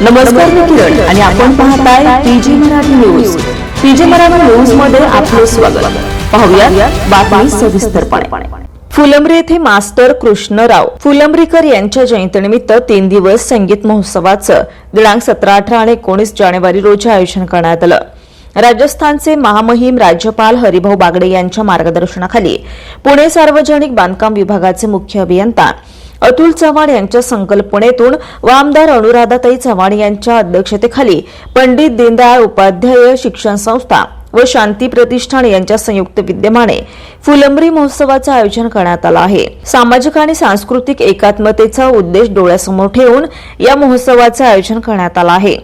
नमस्कार मी किरण आणि आपण पाहताय PG Marathi news. PG Marathi न्यूजमध्ये आपले स्वागत. पाहूया बातमी सविस्तरपणे. फुलंब्री येथे मास्टर कृष्णराव फुलंब्रीकर यांच्या जयंतीनिमित्त तीन दिवस संगीत महोत्सवाचं दिनांक सतरा अठरा आणि एकोणीस जानेवारी रोजी आयोजन करण्यात आलं. राजस्थानचे महामहिम राज्यपाल हरिभाऊ बागडे यांच्या मार्गदर्शनाखाली पुणे सार्वजनिक बांधकाम विभागाचे मुख्य अभियंता अतुल चव्हाण यांच्या संकल्पनेतून व आमदार अनुराधाताई चव्हाण यांच्या अध्यक्षतेखाली पंडित दीनदयाळ उपाध्याय शिक्षण संस्था व शांती प्रतिष्ठान यांच्या संयुक्त विद्यमाने फुलंबरी महोत्सवाचं आयोजन करण्यात आलं आहे. सामाजिक आणि सांस्कृतिक एकात्मतेचा उद्देश डोळ्यासमोर ठेवून या महोत्सवाचं आयोजन करण्यात आलं आहे.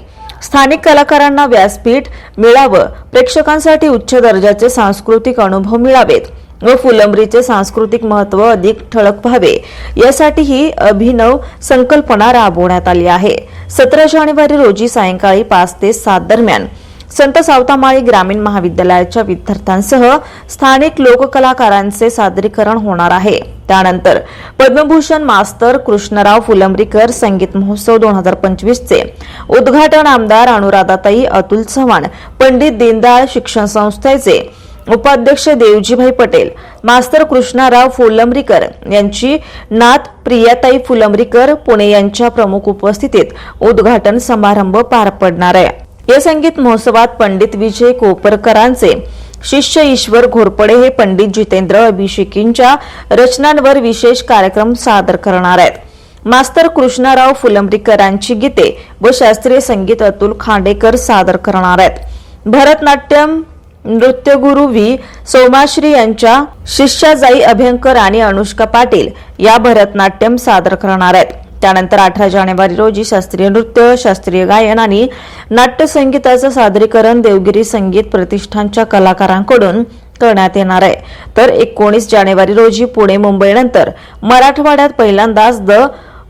स्थानिक कलाकारांना व्यासपीठ मिळावं प्रेक्षकांसाठी उच्च दर्जाचे सांस्कृतिक अनुभव मिळावेत. व फुलंब्रीचे सांस्कृतिक महत्त्व अधिक ठळक व्हावे. यासाठी ही अभिनव संकल्पना राबवण्यात आली आहे. सतरा जानेवारी रोजी सायंकाळी पाच ते सात दरम्यान संत सावतामाळी ग्रामीण महाविद्यालयाच्या विद्यार्थ्यांसह स्थानिक लोककलाकारांचे सादरीकरण होणार आहे. त्यानंतर पद्मभूषण मास्तर कृष्णराव फुलंब्रीकर संगीत महोत्सव दोन हजार पंचवीसचे. उद्घाटन आमदार अनुराधाताई अतुल चव्हाण पंडित दीनदयाळ शिक्षण संस्थेचे. उपाध्यक्ष देवजीभाई पटेल मास्तर कृष्णाराव फुलंब्रीकर यांची नात प्रियाताई फुलंब्रीकर पुणे यांच्या प्रमुख उपस्थितीत उद्घाटन समारंभ पार पडणार आहे. या संगीत महोत्सवात पंडित विजय कोपरकरांचे शिष्य ईश्वर घोरपडे हे पंडित जितेंद्र अभिषेकींच्या रचनांवर विशेष कार्यक्रम सादर करणार आहेत. मास्तर कृष्णाराव फुलंब्रीकरांची गीते व शास्त्रीय संगीत अतुल खांडेकर सादर करणार आहेत. भरतनाट्यम नृत्यगुरु व्ही सोमाश्री यांच्या शिष्याजाई अभ्यंकर आणि अनुष्का पाटील या भरतनाट्यम सादर करणार आहेत. त्यानंतर अठरा जानेवारी रोजी शास्त्रीय नृत्य शास्त्रीय गायन आणि नाट्यसंगीताचं सादरीकरण देवगिरी संगीत प्रतिष्ठानच्या कलाकारांकडून करण्यात येणार आहे. तर एकोणीस जानेवारी रोजी पुणे मुंबईनंतर मराठवाड्यात पहिल्यांदाच द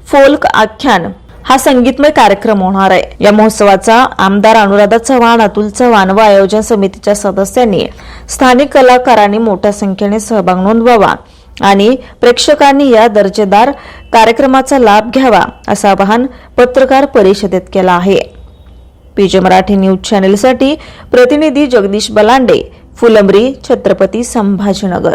फोल्क आख्यान हा संगीतमय कार्यक्रम होणार आहे. या महोत्सवाचा आमदार अनुराधा चव्हाण अतुल चव्हाण व आयोजन समितीच्या सदस्यांनी स्थानिक कलाकारांनी मोठ्या संख्येने सहभाग नोंदवावा आणि प्रेक्षकांनी या दर्जेदार कार्यक्रमाचा लाभ घ्यावा असं आवाहन पत्रकार परिषदेत केलं आहे. पीजे मराठी न्यूज चॅनेलसाठी प्रतिनिधी जगदीश बलांडे फुलंबरी छत्रपती संभाजीनगर.